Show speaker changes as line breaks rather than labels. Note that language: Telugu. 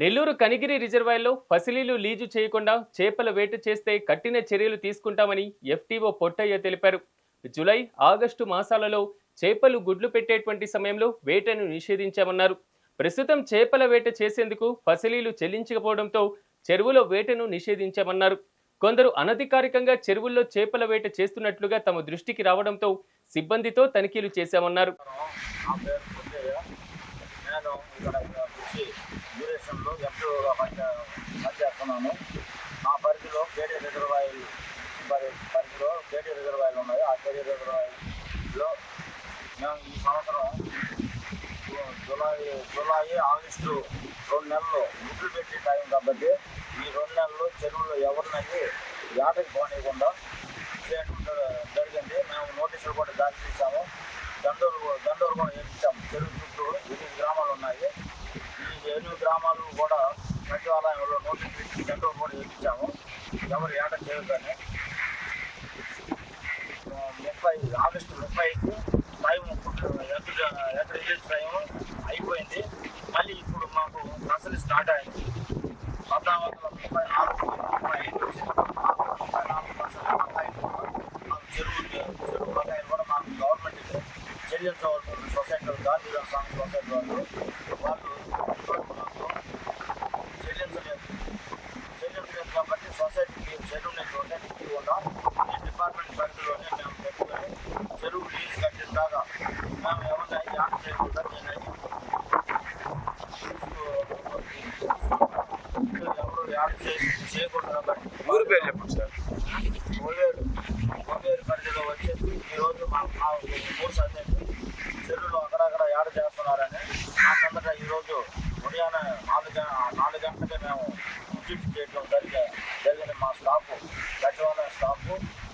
నెల్లూరు కనిగిరి రిజర్వాయర్లో ఫసిలీలు లీజు చేయకుండా చేపల వేట చేస్తే కఠిన చర్యలు తీసుకుంటామని ఎఫ్టీఓ పొట్టయ్య తెలిపారు. జూలై ఆగస్టు మాసాలలో చేపలు గుడ్లు పెట్టేటువంటి సమయంలో వేటను నిషేధించామన్నారు. ప్రస్తుతం చేపల వేట చేసేందుకు ఫసిలీలు చెల్లించకపోవడంతో చెరువులో వేటను నిషేధించామన్నారు. కొందరు అనధికారికంగా చెరువుల్లో చేపల వేట చేస్తున్నట్లుగా తమ దృష్టికి రావడంతో సిబ్బందితో తనిఖీలు చేశామన్నారు.
ఎంపీగా పని పనిచేస్తున్నాను మా పరిధిలో కేడీ రిజర్వాయర్ పరి పరిధిలో కేడీ రిజర్వాయర్లు ఉన్నాయి. ఆ కేడీ రిజర్వాయర్లో మేము ఈ సంవత్సరం జూలై జూలై ఆగస్టు రెండు నెలలు ముట్లు పెట్టే టైం కాబట్టి ఈ రెండు నెలలు చెరువులో ఎవరినైతే వేటకి పోనీయకుండా చేయడం జరిగింది కూడా సచివాలయంలో నోటీసులు ఇచ్చి కూడా ఇచ్చాము ఎవరు ఏట చేయొద్దని ముప్పై ఆగస్టు ముప్పైకి టైం ఎక్కడ ఎక్కడ రిలీజ్ టైం అయిపోయింది మళ్ళీ ఇప్పుడు మాకు అసలు స్టార్ట్ అయింది పద్నాలుగు వందల ముప్పై నాలుగు ముప్పై ఐదు ముప్పై నాలుగు పర్సెంట్ బకాయిలు మాకు చెరువు చెరువు బకాయిలు కూడా మాకు గవర్నమెంట్కి చెల్లించవలసి ఉంది సొసైటీ గాంధీ స్వామి సొసైటీ వాళ్ళు వాళ్ళు ఇప్పటివరకు మాకు చెల్లించలేదు చెల్లించలేదు సొసైటీకి చెరువు నేను సొసైటీకి కూడా ఈ డిపార్ట్మెంట్ పరిధిలోనే మేము పెట్టుకొని చెరువు లీజ్ కట్టిన దాకా మేము ఏమన్నా యాడ్ చేయకుండా నేను అది ఎవరు యాడ్ చేయ చేయకూడదు కాబట్టి
ఊరి పేరు చెప్పండి సార్.
కోవేరు కోవేరు పరిధిలో వచ్చేసి ఈరోజు మా మా మూడు సందేశం చెరువులు అక్కడక్కడ యాడ్ చేస్తున్నారని మా ఈరోజు ఉదయాన్నే నాలుగు నాలుగు గంటలకే మేము విజిట్ చేయడం मेरे माँ स्टाफ को बैठे वाला स्टाफ को